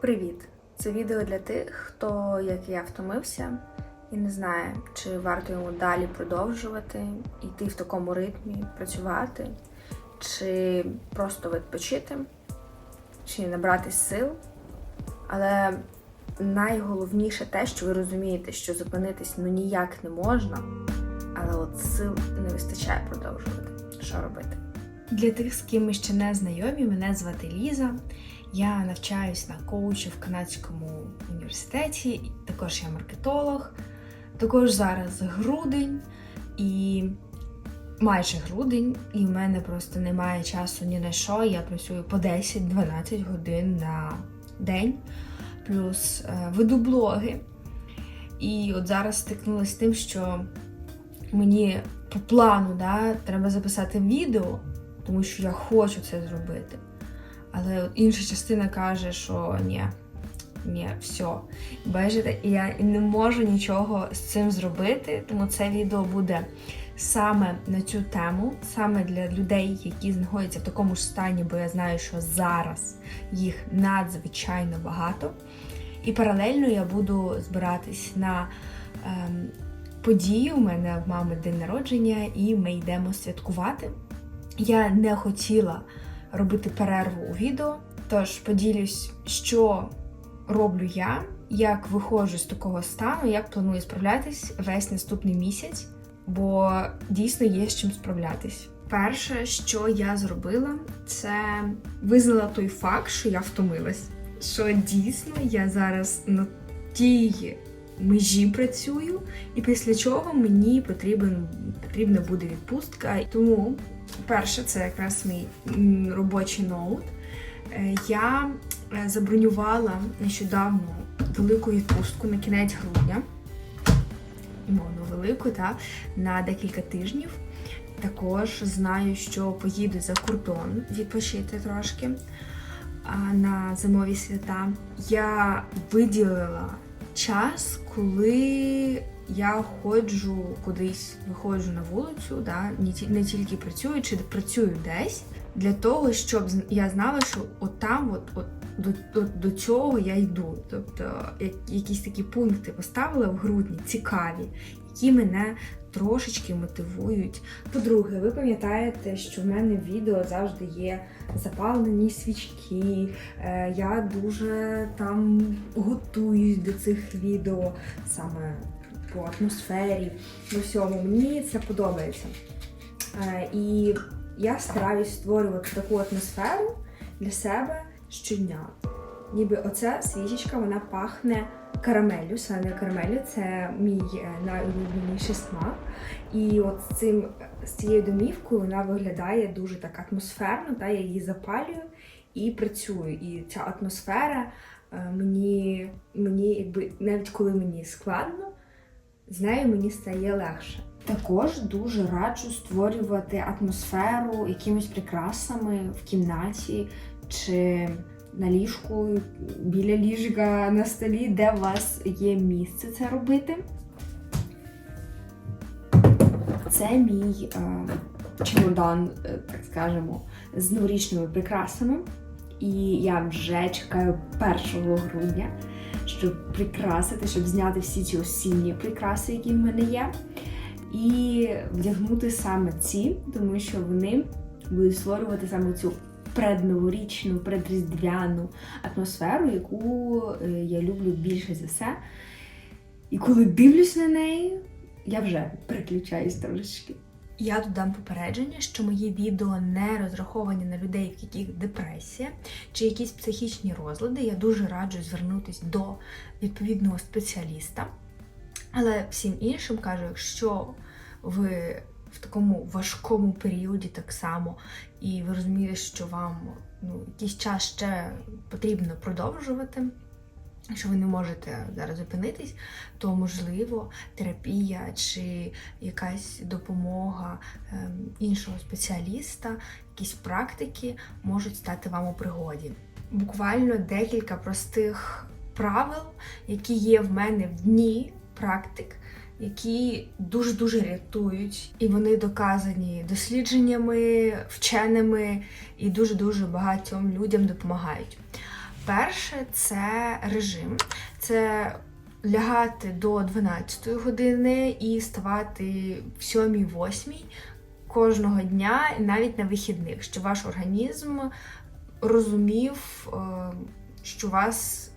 Привіт! Це відео для тих, хто, як я, втомився і не знає, чи варто йому далі продовжувати, йти в такому ритмі, працювати, чи просто відпочити, чи набрати сил. Але найголовніше те, що ви розумієте, що зупинитись ну ніяк не можна, але от сил не вистачає продовжувати. Що робити? Для тих, з ким ми ще не знайомі, мене звати Ліза. Я навчаюсь на коучі в канадському університеті, також я маркетолог. Також зараз грудень і майже грудень, і в мене просто немає часу ні на що. Я працюю по 10-12 годин на день, плюс е, веду блоги. І от зараз стикнулася з тим, що мені по плану да, треба записати відео, тому що я хочу це зробити. Але інша частина каже, що ні, ні, все. Бачите, я не можу нічого з цим зробити, тому це відео буде саме на цю тему, саме для людей, які знаходяться в такому ж стані, бо я знаю, що зараз їх надзвичайно багато. І паралельно я буду збиратись на ем, подію. У мене в мами день народження, і ми йдемо святкувати. Я не хотіла робити перерву у відео, тож поділюсь, що роблю я, як виходжу з такого стану, як планую справлятись весь наступний місяць, бо дійсно є з чим справлятись. Перше, що я зробила, це визнала той факт, що я втомилась. Що дійсно я зараз на тій межі працюю, і після чого мені потрібен, потрібна буде відпустка. Тому перше, це якраз мій робочий ноут. Е, Я е, забронювала нещодавно велику відпустку на кінець грудня. Мовно велику, та, на декілька тижнів. Також знаю, що поїду за кордон відпочити трошки на зимові свята. Я виділила час, коли я ходжу кудись, виходжу на вулицю, да, не, тільки працюю, чи працюю десь, для того, щоб я знала, що от там, от, от до, до, до цього я йду. Тобто якісь такі пункти поставила в грудні, цікаві, які мене трошечки мотивують. По-друге, ви пам'ятаєте, що в мене в відео завжди є запалені свічки. Е, я дуже там готуюсь до цих відео саме по атмосфері, до всьому. Мені це подобається. Е, і я стараюсь створювати таку атмосферу для себе щодня. Ніби оця свічечка вона пахне карамеллю, саме карамеллю, це мій е, найулюбленіший смак. І от з цим з цією домівкою вона виглядає дуже так атмосферно, та я її запалюю і працюю. І ця атмосфера е, мені, мені якби навіть коли мені складно, з нею мені стає легше. Також дуже раджу створювати атмосферу якимись прикрасами в кімнаті чи на ліжку, біля ліжка на столі, де у вас є місце це робити. Це мій е, чемодан, е, так скажемо, з новорічними прикрасами. І я вже чекаю 1 грудня, щоб прикрасити, щоб зняти всі ці осінні прикраси, які в мене є. І вдягнути саме ці, тому що вони будуть створювати саме цю предноворічну, предріздвяну атмосферу, яку е, я люблю більше за все. І коли дивлюсь на неї, я вже переключаюсь трошечки. Я додам попередження, що мої відео не розраховані на людей, в яких депресія чи якісь психічні розлади. Я дуже раджу звернутися до відповідного спеціаліста. Але всім іншим кажу, якщо ви в такому важкому періоді так само, і ви розумієте, що вам ну, якийсь час ще потрібно продовжувати, що ви не можете зараз зупинитись, то можливо терапія чи якась допомога ем, іншого спеціаліста, якісь практики можуть стати вам у пригоді. Буквально декілька простих правил, які є в мене в дні практик, які дуже-дуже рятують, і вони доказані дослідженнями, вченими і дуже-дуже багатьом людям допомагають. Перше це режим. Це лягати до 12 години і ставати в 7-8 кожного дня, навіть на вихідних, щоб ваш організм розумів, е, що вас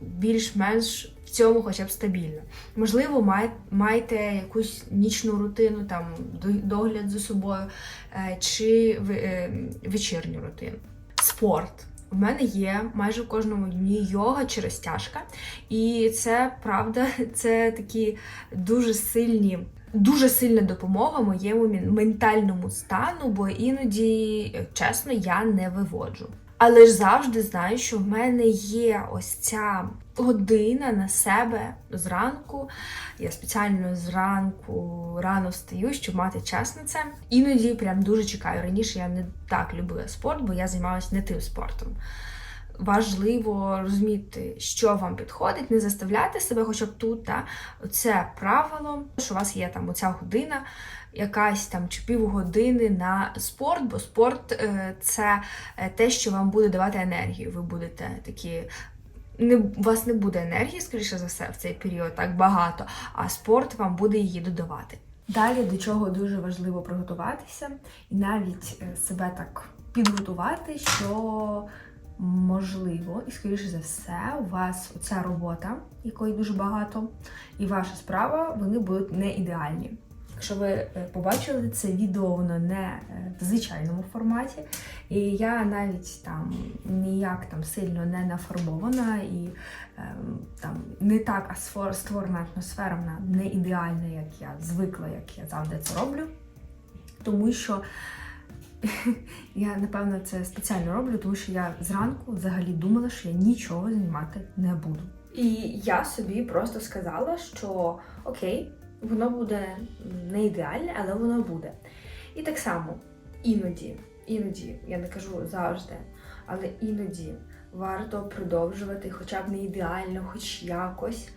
більш-менш в цьому хоча б стабільно. Можливо, маєте якусь нічну рутину, там догляд за собою е, чи е, вечірню рутину. Спорт. У мене є майже в кожному дні йога чи розтяжка. І це правда, це такі дуже сильні. Дуже сильна допомога моєму ментальному стану, бо іноді, чесно, я не виводжу. Але ж завжди знаю, що в мене є ось ця година на себе зранку. Я спеціально зранку рано встаю, щоб мати час на це. Іноді прям дуже чекаю. Раніше я не так любила спорт, бо я займалася не тим спортом. Важливо розуміти, що вам підходить, не заставляти себе, хоча б тут, та, це правило, що у вас є там оця година, якась там чи півгодини на спорт, бо спорт е, це е, те, що вам буде давати енергію. Ви будете такі. Не, у вас не буде енергії, скоріше за все, в цей період так багато, а спорт вам буде її додавати. Далі до чого дуже важливо приготуватися і навіть е, себе так підготувати, що можливо, і скоріше за все, у вас оця робота, якої дуже багато, і ваша справа, вони будуть не ідеальні. Якщо ви е, побачили це відео, воно не е, в звичайному форматі, і я навіть там ніяк там сильно не нафарбована і ем, там не так асфор- створена атмосфера, вона не ідеальна, як я звикла, як я завжди це роблю. Тому що я напевно це спеціально роблю, тому що я зранку взагалі думала, що я нічого знімати не буду. І я собі просто сказала, що окей, воно буде не ідеальне, але воно буде. І так само іноді, іноді, я не кажу завжди, але іноді варто продовжувати, хоча б не ідеально, хоч якось,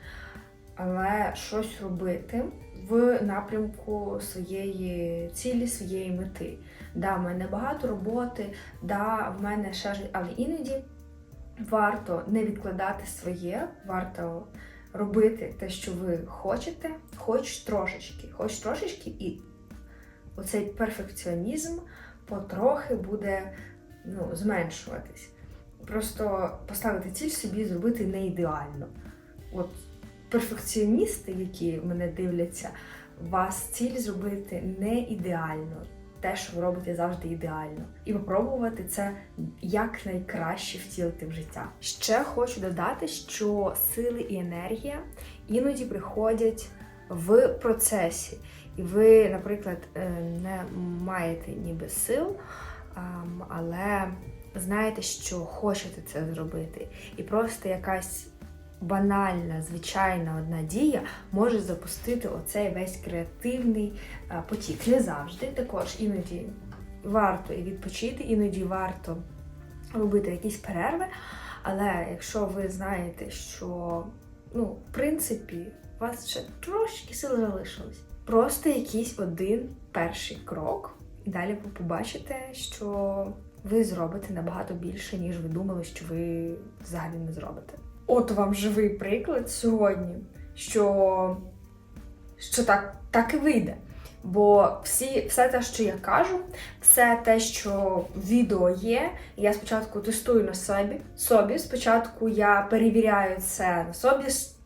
але щось робити в напрямку своєї цілі, своєї мети. Да, в мене багато роботи, да, в мене ще але іноді варто не відкладати своє, варто робити те, що ви хочете, хоч трошечки, хоч трошечки, і оцей перфекціонізм потрохи буде ну, зменшуватись. Просто поставити ціль собі зробити не ідеально. От перфекціоністи, які мене дивляться, вас ціль зробити не ідеально. Те, що ви робите завжди ідеально, і попробувати це якнайкраще втілити в життя. Ще хочу додати, що сили і енергія іноді приходять в процесі, і ви, наприклад, е, не маєте ніби сил, але знаєте, що хочете це зробити, і просто якась банальна, звичайна одна дія може запустити оцей весь креативний е, потік. Не завжди, також іноді варто і відпочити, іноді варто робити якісь перерви. Але якщо ви знаєте, що ну, в принципі, у вас ще трошки сил залишилось, просто якийсь один перший крок, і далі ви побачите, що ви зробите набагато більше, ніж ви думали, що ви взагалі не зробите. От вам живий приклад сьогодні, що, що так, так і вийде. Бо всі, все те, що я кажу, все те, що відео є, я спочатку тестую на собі. собі. Спочатку я перевіряю це на собі,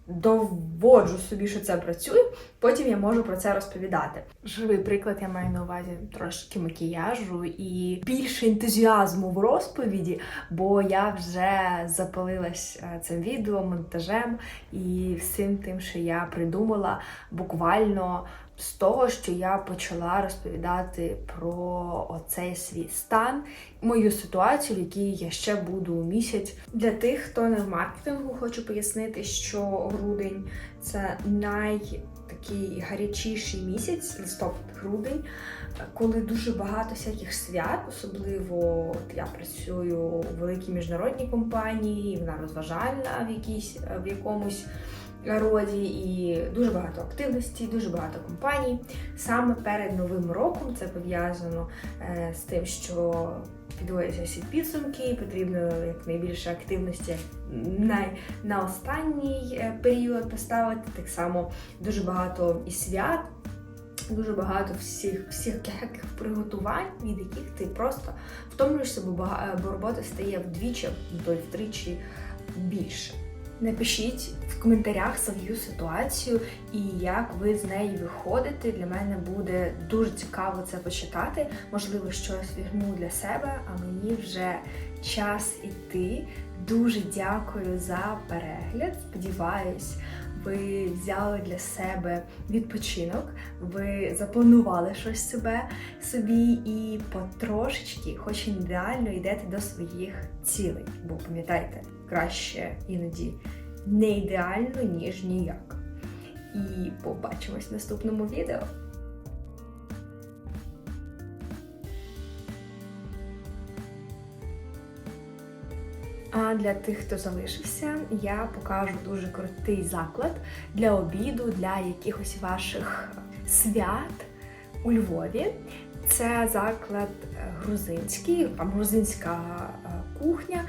доводжу собі, що це працює, потім я можу про це розповідати. Живий приклад я маю на увазі трошки макіяжу і більше ентузіазму в розповіді, бо я вже запалилась е, цим відео, монтажем і всім тим, що я придумала буквально з того, що я почала розповідати про оцей свій стан, мою ситуацію, в якій я ще буду місяць. Для тих, хто не в маркетингу, хочу пояснити, що грудень це най такий гарячіший місяць, листопад-грудень, коли дуже багато всяких свят, особливо от я працюю у великій міжнародній компанії, вона розважальна в якійсь в якомусь народі і дуже багато активності, дуже багато компаній. Саме перед новим роком це пов'язано е, з тим, що підводяться всі підсумки, потрібно якнайбільше активності на, на останній е, період поставити. Так само дуже багато і свят. Дуже багато всіх всіх приготувань, від яких ти просто втомлюєшся, бо, робота стає вдвічі, то й втричі більше. Напишіть в коментарях свою ситуацію і як ви з неї виходите. Для мене буде дуже цікаво це почитати. Можливо, щось візьму для себе, а мені вже час іти. Дуже дякую за перегляд. Сподіваюсь, ви взяли для себе відпочинок, ви запланували щось себе собі і потрошечки, хоч ідеально, йдете до своїх цілей. Бо пам'ятайте, краще іноді не ідеально, ніж ніяк. І побачимось в наступному відео. А для тих, хто залишився, я покажу дуже крутий заклад для обіду, для якихось ваших свят у Львові. Це заклад грузинський, там грузинська е, кухня.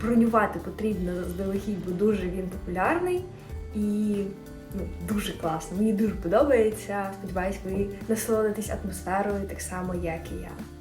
Бронювати потрібно заздалегідь, бо дуже він популярний і ну, дуже класно. Мені дуже подобається. Сподіваюсь, ви насолодитесь атмосферою так само, як і я.